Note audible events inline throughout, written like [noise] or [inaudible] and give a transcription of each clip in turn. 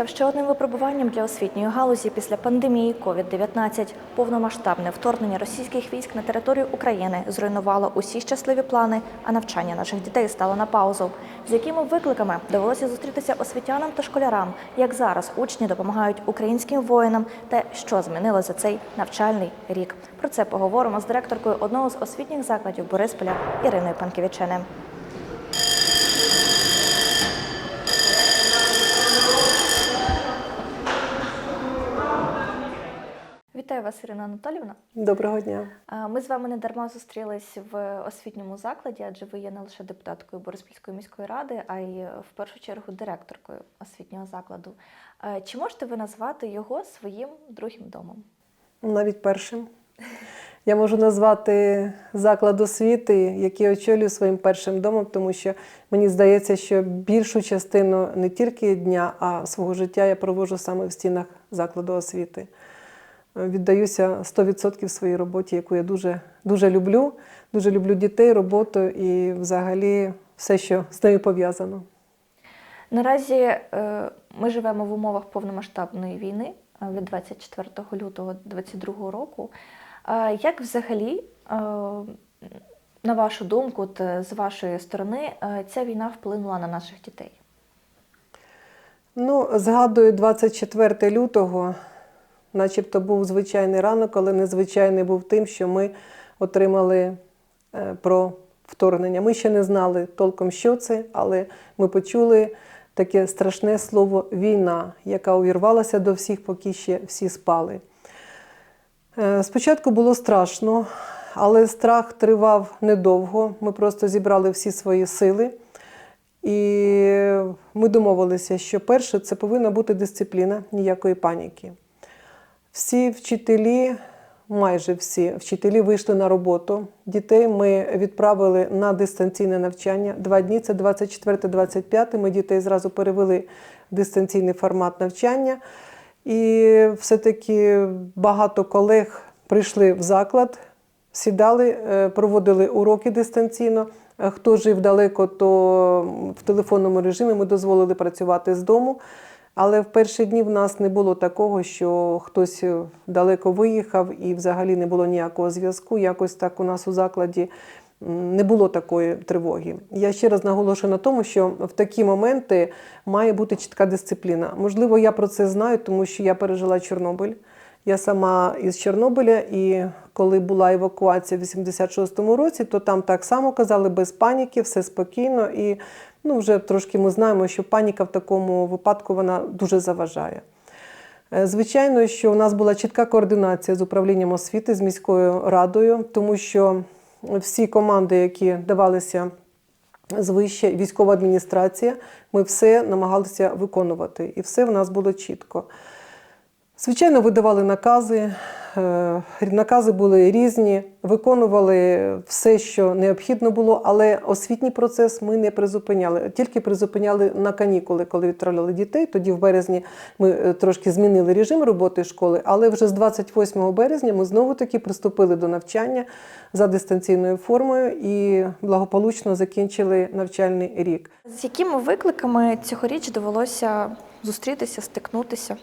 Став ще одним випробуванням для освітньої галузі після пандемії COVID-19. Повномасштабне вторгнення російських військ на територію України зруйнувало усі щасливі плани, а навчання наших дітей стало на паузу. З якими викликами довелося зустрітися освітянам та школярам, як зараз учні допомагають українським воїнам, та що змінило за цей навчальний рік. Про це поговоримо з директоркою одного з освітніх закладів Борисполя Іриною Панківіченем. Вітаю вас, Ірина Анатолівна. Доброго дня. Ми з вами не дарма зустрілись в освітньому закладі, адже ви є не лише депутаткою Бориспільської міської ради, а й в першу чергу директоркою освітнього закладу. Чи можете ви назвати його своїм другим домом? Навіть першим. Я можу назвати заклад освіти, який очолюю своїм першим домом, тому що мені здається, що більшу частину не тільки дня, а свого життя я проводжу саме в стінах закладу освіти. Віддаюся 100% своїй роботі, яку я дуже, дуже люблю. Дуже люблю дітей, роботу і взагалі все, що з нею пов'язано. Наразі е, ми живемо в умовах повномасштабної війни е, від 24 лютого 2022 року. Е, Як взагалі, на вашу думку, з вашої сторони, ця війна вплинула на наших дітей? Ну, згадую 24 лютого, начебто був звичайний ранок, але незвичайний був тим, що ми отримали е, про вторгнення. Ми ще не знали толком, що це, але ми почули таке страшне слово війна, яка увірвалася до всіх, поки ще всі спали. Е, Спочатку було страшно, але страх тривав недовго. Ми просто зібрали всі свої сили. І ми домовилися, що перше це повинна бути дисципліна, ніякої паніки. Всі вчителі, майже всі вчителі вийшли на роботу. Дітей ми відправили на дистанційне навчання. Два дні це 24-25. Ми дітей зразу перевели в дистанційний формат навчання. І все-таки багато колег прийшли в заклад, сідали, е, проводили уроки дистанційно. Е, Хто жив далеко, то в телефонному режимі ми дозволили працювати з дому. Але в перші дні в нас не було такого, що хтось е, далеко виїхав і взагалі не було ніякого зв'язку. Якось так у нас у закладі не було такої тривоги. Я ще раз наголошую на тому, що в такі моменти має бути чітка дисципліна. Можливо, я про це знаю, тому що я пережила Чорнобиль. Я сама із Чорнобиля, і коли була евакуація в 86-му році, то там так само казали без паніки, все спокійно. І ну, вже трошки ми знаємо, що паніка в такому випадку вона дуже заважає. Е, Звичайно, що у нас була чітка координація з управлінням освіти, з міською радою, тому що всі команди, які давалися звище, військова адміністрація, ми все намагалися виконувати, і все в нас було чітко. Звичайно, видавали накази. е, Накази були різні, виконували все, що необхідно було, але освітній процес ми не призупиняли, тільки призупиняли на канікули, коли відправляли дітей. Тоді в березні ми е, трошки змінили режим роботи школи, але вже з 28 березня ми знову таки приступили до навчання за дистанційною формою і благополучно закінчили навчальний рік. З якими викликами цьогоріч довелося зустрітися, стикнутися?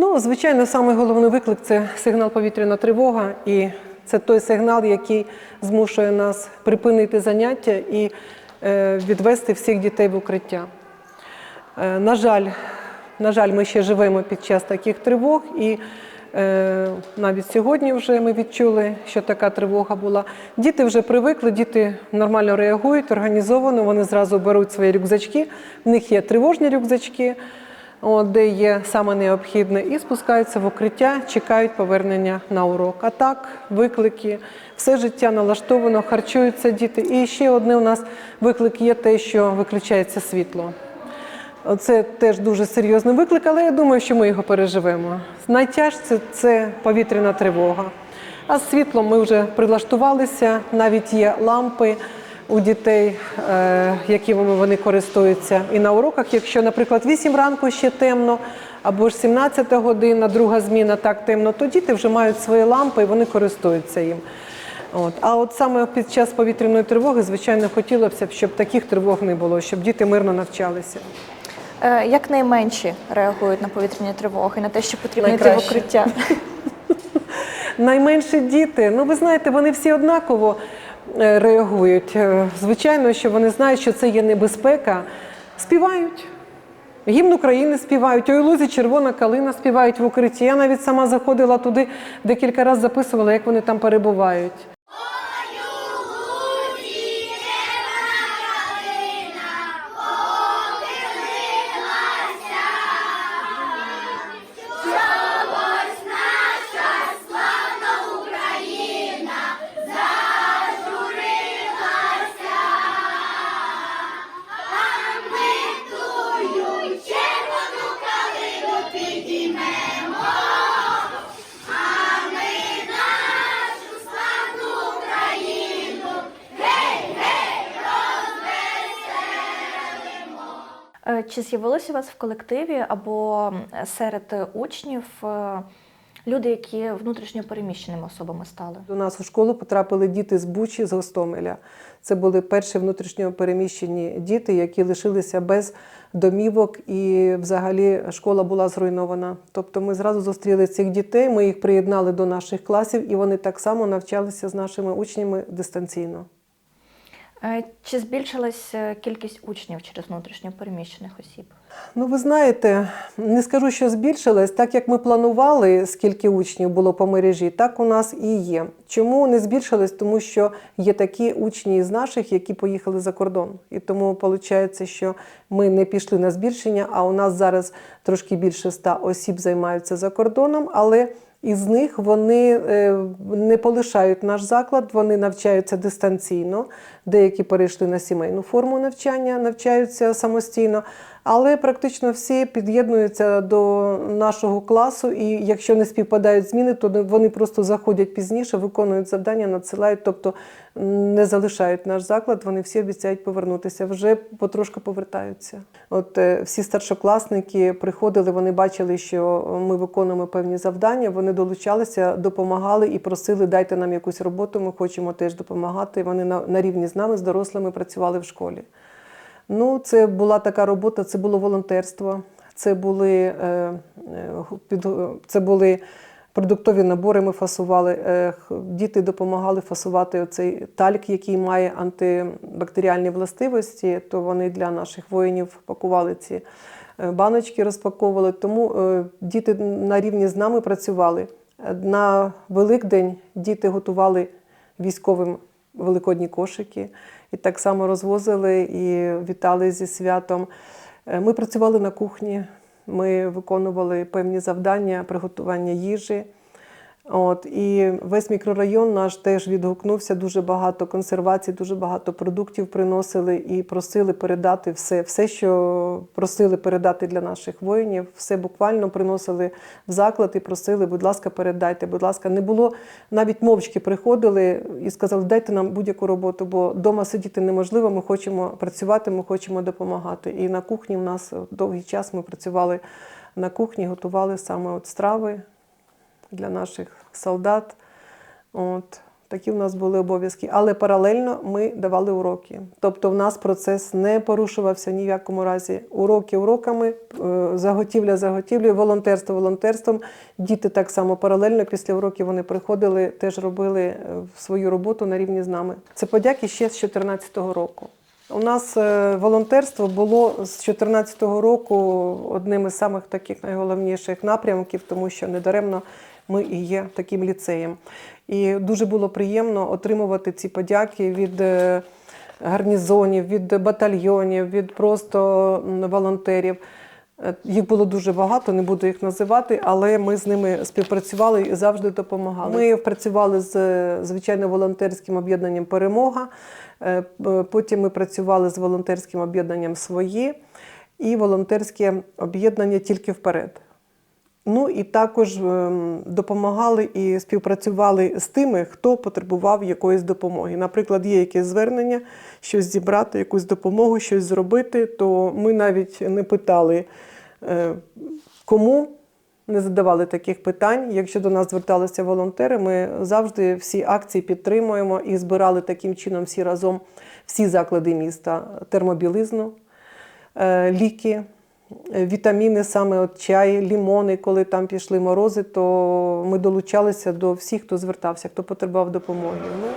Ну, звичайно, самий головний виклик це сигнал повітряна тривога, і це той сигнал, який змушує нас припинити заняття і е, відвести всіх дітей в укриття. Е, на жаль, на жаль, ми ще живемо під час таких тривог, і е, навіть сьогодні вже ми відчули, що така тривога була. Діти вже привикли, діти нормально реагують, організовано. Вони зразу беруть свої рюкзачки. В них є тривожні рюкзачки, де є саме необхідне, і спускаються в укриття, чекають повернення на урок. А так, виклики, все життя налаштовано, харчуються діти. І ще одне у нас виклик є те, що виключається світло. Це теж дуже серйозний виклик, але я думаю, що ми його переживемо. Найтяжче це повітряна тривога. А з світлом ми вже прилаштувалися, навіть є лампи у дітей, е, якими вони користуються. І на уроках, якщо, наприклад, 8 ранку ще темно, або ж 17 година, друга зміна так темно, то діти вже мають свої лампи і вони користуються їм. От. А от саме під час повітряної тривоги, звичайно, хотілося б, щоб таких тривог не було, щоб діти мирно навчалися. Е, Як найменші реагують на повітряні тривоги, на те, що потрібно йти в укриття? [laughs] Найменші діти, ну ви знаєте, вони всі однаково реагують. Е, Звичайно, що вони знають, що це є небезпека. Співають. Гімн України співають, ой, лузі червона калина співають в укритті. Я навіть сама заходила туди, декілька разів записувала, як вони там перебувають. Чи з'явилися у вас в колективі або серед учнів е, люди, які внутрішньо переміщеними особами стали? До нас у школу потрапили діти з Бучі, з Гостомеля. Це були перші внутрішньо переміщені діти, які лишилися без домівок, і взагалі школа була зруйнована. Тобто ми зразу зустріли цих дітей, ми їх приєднали до наших класів, і вони так само навчалися з нашими учнями дистанційно. Е, Чи збільшилась е, кількість учнів через внутрішньо переміщених осіб? Ну, ви знаєте, не скажу, що збільшилось. Так як ми планували, скільки учнів було по мережі, так у нас і є. Чому не збільшилось? Тому що є такі учні з наших, які поїхали за кордон. І тому виходить, що ми не пішли на збільшення, а у нас зараз трошки більше ста осіб займаються за кордоном, але із них вони е, не полишають наш заклад, вони навчаються дистанційно. Деякі перейшли на сімейну форму навчання, навчаються самостійно, але практично всі під'єднуються до нашого класу. І якщо не співпадають зміни, то вони просто заходять пізніше, виконують завдання, надсилають, тобто не залишають наш заклад. Вони всі обіцяють повернутися. Вже потрошку повертаються. От е, всі старшокласники приходили, вони бачили, що ми виконуємо певні завдання. Вони долучалися, допомагали і просили, дайте нам якусь роботу. Ми хочемо теж допомагати. Вони на, на рівні з нами, з дорослими працювали в школі. Ну, це була така робота, це було волонтерство, це були, е, е, це були продуктові набори. Ми фасували. Е, діти допомагали фасувати оцей тальк, який має антибактеріальні властивості. То вони для наших воїнів пакували ці баночки, розпаковували. Тому діти на рівні з нами працювали. На Великдень діти готували військовим великодні кошики і так само розвозили і вітали зі святом. Е, Ми працювали на кухні, ми виконували певні завдання приготування їжі. От, і весь мікрорайон наш теж відгукнувся. Дуже багато консервацій, дуже багато продуктів приносили і просили передати все, все, що просили передати для наших воїнів, все буквально приносили в заклад і просили, будь ласка, передайте, будь ласка, не було навіть мовчки приходили і сказали, дайте нам будь-яку роботу, бо вдома сидіти неможливо. Ми хочемо працювати, ми хочемо допомагати. І на кухні в нас довгий час ми працювали на кухні, готували саме от страви для наших солдат. От. Такі в нас були обов'язки. Але паралельно ми давали уроки. Тобто в нас процес не порушувався ні в якому разі. Уроки уроками, е, заготівля заготівлею, волонтерство волонтерством. Діти так само паралельно після уроків вони приходили, теж робили е, свою роботу на рівні з нами. Це подяки ще з 2014 року. У нас е, волонтерство було з 2014 року одним із самих таких найголовніших напрямків, тому що недаремно ми і є таким ліцеєм. І дуже було приємно отримувати ці подяки від е, гарнізонів, від батальйонів, від просто волонтерів. Е, Їх було дуже багато, не буду їх називати, але ми з ними співпрацювали і завжди допомагали. Ми працювали з звичайно волонтерським об'єднанням Перемога. Е, Потім ми працювали з волонтерським об'єднанням Свої і волонтерське об'єднання тільки вперед. Ну і також ем, допомагали і співпрацювали з тими, хто потребував якоїсь допомоги. Наприклад, є якесь звернення, щось зібрати, якусь допомогу, щось зробити, то ми навіть не питали, е, кому не задавали таких питань. Якщо до нас зверталися волонтери, ми завжди всі акції підтримуємо і збирали таким чином всі разом всі заклади міста термобілизну, е, ліки вітаміни, саме от чай, лімони, коли там пішли морози, то ми долучалися до всіх, хто звертався, хто потребував допомоги. Ну,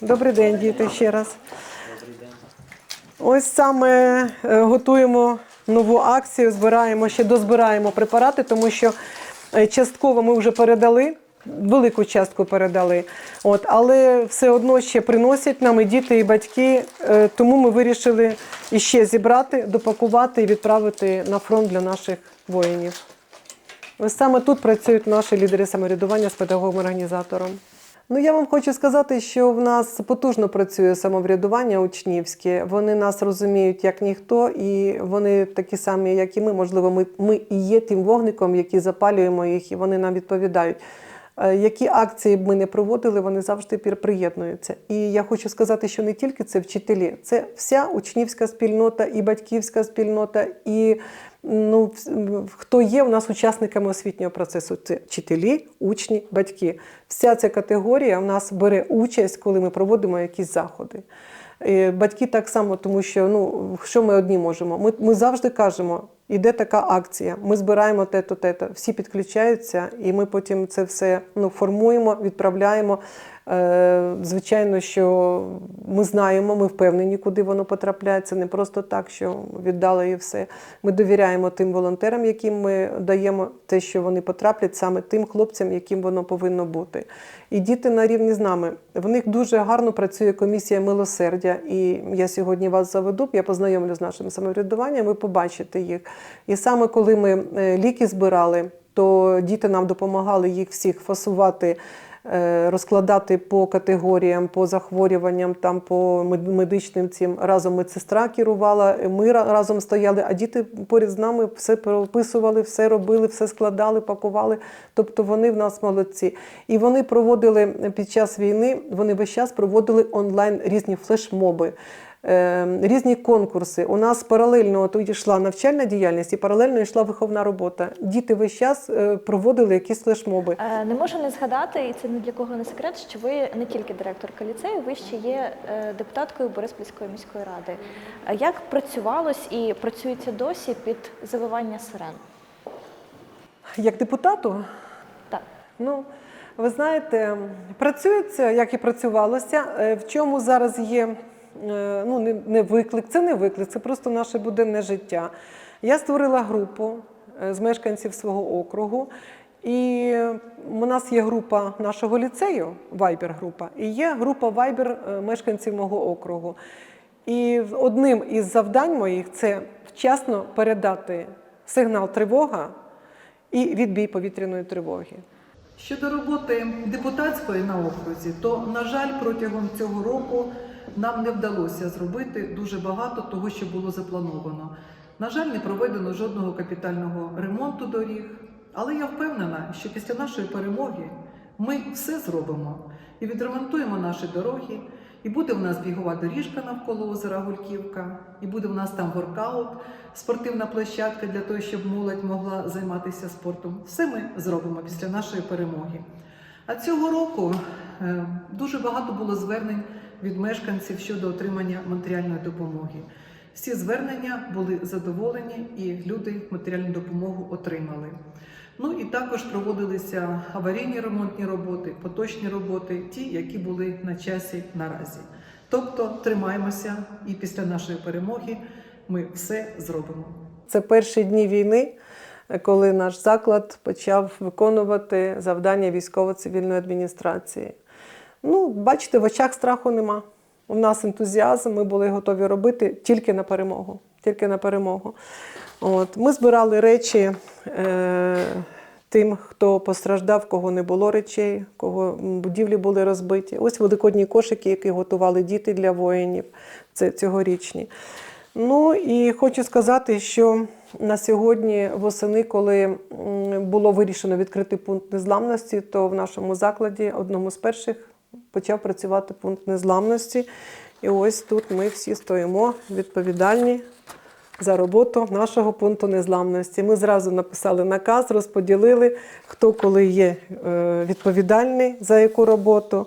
Добрий день, діти, ще раз. Ось саме е, готуємо нову акцію, збираємо ще дозбираємо препарати, тому що частково ми вже передали. Велику частку передали, от але все одно ще приносять нам і діти, і батьки. е, Тому ми вирішили іще зібрати, допакувати і відправити на фронт для наших воїнів. Ось саме тут працюють наші лідери самоврядування з педагогом-організатором. Ну, я вам хочу сказати, що в нас потужно працює самоврядування учнівське. Вони нас розуміють як ніхто, і вони такі самі, як і ми. Можливо, ми, ми і є тим вогником, які запалюємо їх, і вони нам відповідають. Е, Які акції б ми не проводили, вони завжди приєднуються. І я хочу сказати, що не тільки це вчителі, це вся учнівська спільнота, і батьківська спільнота, і ну, хто є у нас учасниками освітнього процесу. Це вчителі, учні, батьки. Вся ця категорія у нас бере участь, коли ми проводимо якісь заходи. Е, Батьки так само, тому що ну, що ми одні можемо? Ми, ми завжди кажемо, іде така акція, ми збираємо те-то, те-то. Всі підключаються, і ми потім це все ну, формуємо, відправляємо. Е, Звичайно, що ми знаємо, ми впевнені, куди воно потрапляє. Це не просто так, що віддали і все. Ми довіряємо тим волонтерам, яким ми даємо те, що вони потраплять саме тим хлопцям, яким воно повинно бути. І діти на рівні з нами. В них дуже гарно працює комісія милосердя. І я сьогодні вас заведу, я познайомлю з нашим самоврядуванням, ви побачите їх. І саме коли ми е, ліки збирали, то діти нам допомагали їх всіх фасувати. Е, Розкладати по категоріям, по захворюванням, там по мед- медичним цим разом медсестра керувала. Ми разом стояли, а діти поряд з нами все прописували, все робили, все складали, пакували. Тобто вони в нас молодці. І вони проводили під час війни, вони весь час проводили онлайн різні флешмоби. Е, Різні конкурси. У нас паралельно от йшла навчальна діяльність і паралельно йшла виховна робота. Діти весь час е, проводили якісь флешмоби. Е, Не можу не згадати, і це ні для кого не секрет, що ви не тільки директорка ліцею, ви ще є е, депутаткою Бориспільської міської ради. Як працювалось і працюється досі під завивання сирен? Як депутату, Так. Ну, ви знаєте, працюється, як і працювалося. В чому зараз є ну, не, не виклик, це не виклик, це просто наше буденне життя. Я створила групу е, з мешканців свого округу. І у нас є група нашого ліцею, Вайбер-група, і є група Вайбер е, мешканців мого округу. І одним із завдань моїх це вчасно передати сигнал тривога і відбій повітряної тривоги. Щодо роботи депутатської на окрузі, то, на жаль, протягом цього року нам не вдалося зробити дуже багато того, що було заплановано. На жаль, не проведено жодного капітального ремонту доріг, але я впевнена, що після нашої перемоги ми все зробимо і відремонтуємо наші дороги, і буде в нас бігова доріжка навколо озера Гульківка, і буде в нас там воркаут, спортивна площадка для того, щоб молодь могла займатися спортом. Все ми зробимо після нашої перемоги. А цього року е, дуже багато було звернень від мешканців щодо отримання матеріальної допомоги. Всі звернення були задоволені, і люди матеріальну допомогу отримали. Ну і також проводилися аварійні ремонтні роботи, поточні роботи, ті, які були на часі наразі. Тобто тримаємося, і після нашої перемоги ми все зробимо. Це перші дні війни, коли наш заклад почав виконувати завдання військово-цивільної адміністрації. Ну, бачите, в очах страху нема. У нас ентузіазм, ми були готові робити тільки на перемогу. Тільки на перемогу. От. Ми збирали речі е, тим, хто постраждав, кого не було речей, кого будівлі були розбиті. Ось великодні кошики, які готували діти для воїнів, це цьогорічні. Ну і хочу сказати, що на сьогодні восени, коли було вирішено відкрити пункт незламності, то в нашому закладі одному з перших почав працювати пункт незламності. І ось тут ми всі стоїмо відповідальні за роботу нашого пункту незламності. Ми зразу написали наказ, розподілили, хто коли є е, відповідальний за яку роботу.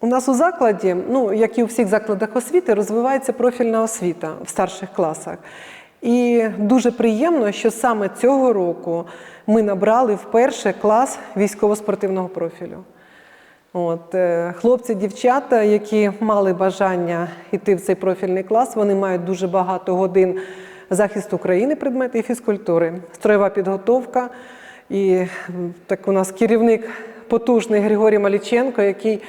У нас у закладі, ну як і у всіх закладах освіти, розвивається профільна освіта в старших класах. І дуже приємно, що саме цього року ми набрали вперше клас військово-спортивного профілю. От, е, хлопці, дівчата, які мали бажання йти в цей профільний клас, вони мають дуже багато годин захисту України, предмети і фізкультури, строєва підготовка. І так у нас керівник потужний Григорій Маліченко, який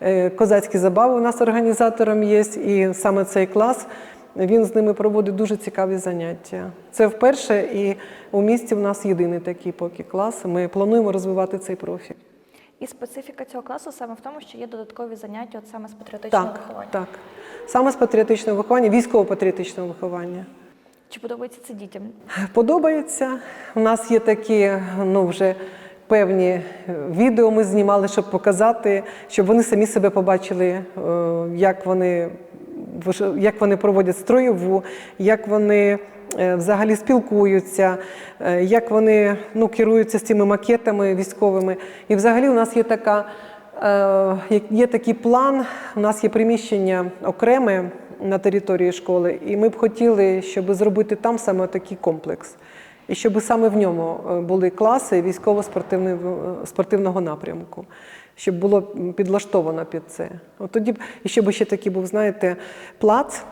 е, козацькі забави у нас організатором є. І саме цей клас він з ними проводить дуже цікаві заняття. Це вперше, і у місті в нас єдиний такий поки клас. Ми плануємо розвивати цей профіль. І специфіка цього класу саме в тому, що є додаткові заняття от саме з патріотичного Так, виховання. так. Саме з патріотичного виховання, військово-патріотичного виховання. Чи подобається це дітям? Подобається. У нас є такі, ну вже певні е, відео ми знімали, щоб показати, щоб вони самі себе побачили, е, як вони, як вони проводять строєву, як вони е, взагалі спілкуються, е, як вони ну, керуються з цими макетами військовими. І взагалі у нас є така. Е, Є такий план, у нас є приміщення окреме на території школи, і ми б хотіли, щоб зробити там саме такий комплекс. І щоб саме в ньому були класи військово-спортивного спортивного напрямку, щоб було підлаштовано під це. От тоді і щоб ще такий був, знаєте, плац,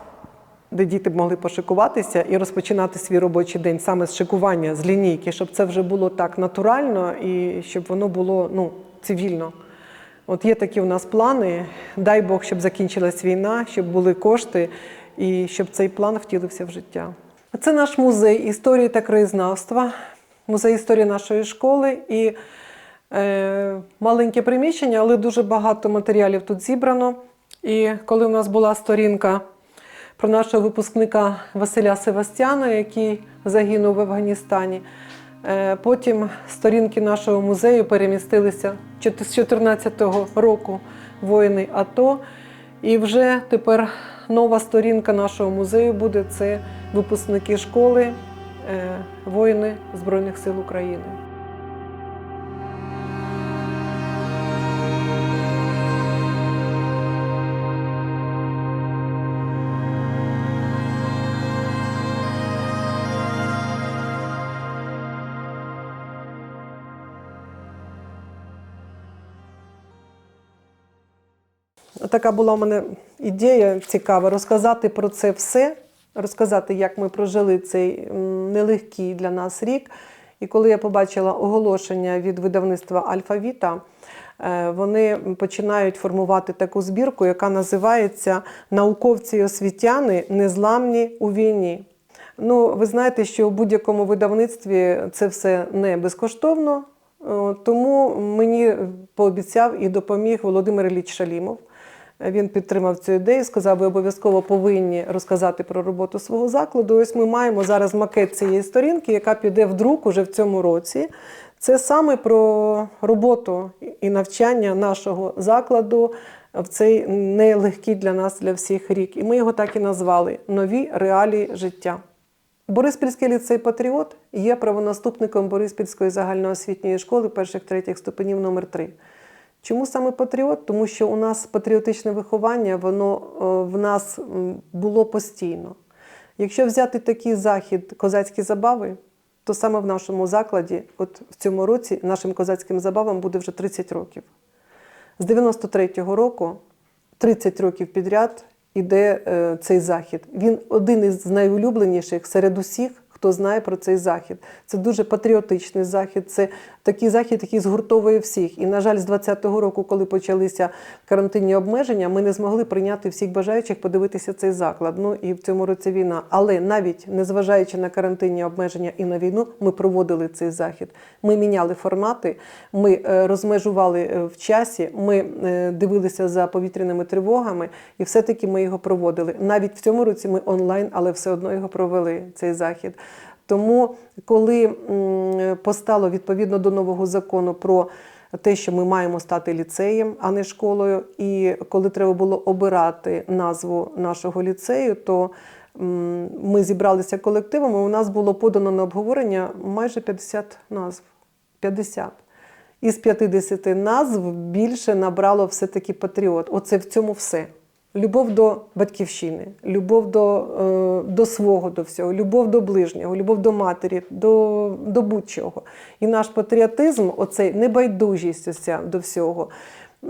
де діти б могли пошикуватися і розпочинати свій робочий день саме з шикування, з лінійки, щоб це вже було так натурально і щоб воно було ну, цивільно. От є такі у нас плани. Дай Бог, щоб закінчилась війна, щоб були кошти і щоб цей план втілився в життя. Це наш музей історії та краєзнавства, музей історії нашої школи і маленьке приміщення, але дуже багато матеріалів тут зібрано. І коли у нас була сторінка про нашого випускника Василя Севастяна, який загинув в Афганістані. Е, Потім сторінки нашого музею перемістилися з 2014 року воїни АТО. І вже тепер нова сторінка нашого музею буде це випускники школи, е, воїни Збройних сил України. Така була у мене ідея цікава розказати про це все, розказати, як ми прожили цей нелегкий для нас рік. І коли я побачила оголошення від видавництва Альфа Віта, е, вони починають формувати таку збірку, яка називається Науковці і освітяни незламні у війні. Ну, ви знаєте, що у будь-якому видавництві це все не безкоштовно, тому мені пообіцяв і допоміг Володимир Ілліч Шалімов. Він підтримав цю ідею, сказав, ви обов'язково повинні розказати про роботу свого закладу. Ось ми маємо зараз макет цієї сторінки, яка піде в друк уже в цьому році. Це саме про роботу і навчання нашого закладу в цей нелегкий для нас, для всіх рік. І ми його так і назвали Нові реалії життя. Бориспільський ліцей Патріот є правонаступником Бориспільської загальноосвітньої школи перших-третіх ступенів номер 3 Чому саме патріот? Тому що у нас патріотичне виховання, воно е, в нас було постійно. Якщо взяти такий захід козацькі забави, то саме в нашому закладі, от в цьому році, нашим козацьким забавам буде вже 30 років. З 93-го року, 30 років підряд, іде е, цей захід. Він один із найулюбленіших серед усіх, хто знає про цей захід. Це дуже патріотичний захід, це такий захід, який згуртовує всіх. І, на жаль, з 20-го року, коли почалися карантинні обмеження, ми не змогли прийняти всіх бажаючих подивитися цей заклад. Ну і в цьому році війна. Але навіть незважаючи на карантинні обмеження і на війну, ми проводили цей захід. Ми міняли формати, ми е, розмежували е, в часі, ми е, дивилися за повітряними тривогами, і все-таки ми його проводили. Навіть в цьому році ми онлайн, але все одно його провели цей захід. Тому, коли постало відповідно до нового закону про те, що ми маємо стати ліцеєм, а не школою, і коли треба було обирати назву нашого ліцею, то ми зібралися колективом, і у нас було подано на обговорення майже 50 назв. 50. Із 50 назв більше набрало все-таки патріот. Оце в цьому все. Любов до батьківщини, любов до, е, до свого до всього, любов до ближнього, любов до матері, до, до будь-чого. І наш патріотизм, оцей небайдужість ось до всього.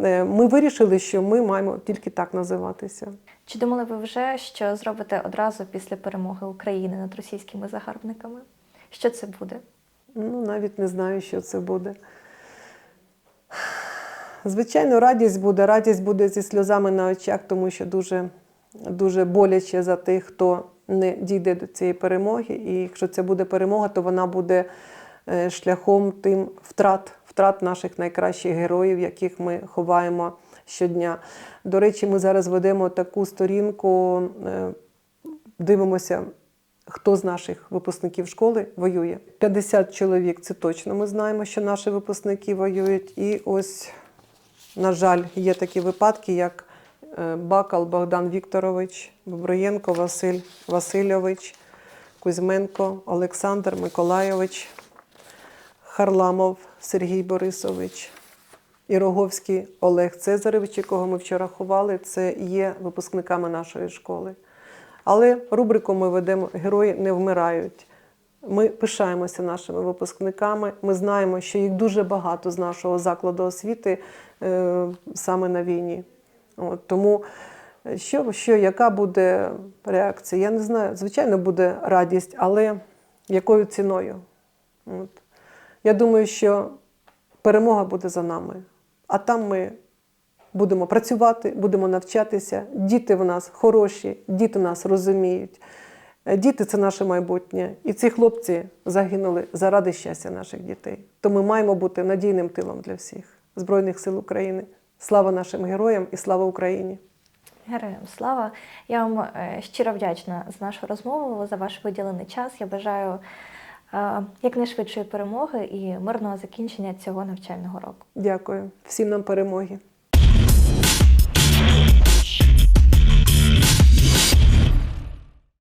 е, Ми вирішили, що ми маємо тільки так називатися. Чи думали ви вже, що зробите одразу після перемоги України над російськими загарбниками? Що це буде? Ну, навіть не знаю, що це буде. Звичайно, радість буде. Радість буде зі сльозами на очах, тому що дуже, дуже боляче за тих, хто не дійде до цієї перемоги. І якщо це буде перемога, то вона буде е, шляхом тим втрат, втрат наших найкращих героїв, яких ми ховаємо щодня. До речі, ми зараз ведемо таку сторінку, е, дивимося, хто з наших випускників школи воює. 50 чоловік це точно ми знаємо, що наші випускники воюють. І ось, на жаль, є такі випадки, як е, Бакал Богдан Вікторович, Боброєнко Василь Васильович, Кузьменко Олександр Миколайович, Харламов Сергій Борисович. І Роговський Олег Цезаревич, якого ми вчора ховали, це є випускниками нашої школи. Але рубрику ми ведемо Герої не вмирають. Ми пишаємося нашими випускниками. Ми знаємо, що їх дуже багато з нашого закладу освіти е, саме на війні. От, тому е, що, що, яка буде реакція? Я не знаю. Звичайно, буде радість, але якою ціною? От. Я думаю, що перемога буде за нами. А там ми будемо працювати, будемо навчатися. Діти в нас хороші, діти нас розуміють. Діти це наше майбутнє. І ці хлопці загинули заради щастя наших дітей. То ми маємо бути надійним тилом для всіх Збройних сил України. Слава нашим героям і слава Україні! Героям слава! Я вам е, щиро вдячна за нашу розмову, за ваш виділений час. Я бажаю е, якнайшвидшої перемоги і мирного закінчення цього навчального року. Дякую всім нам перемоги.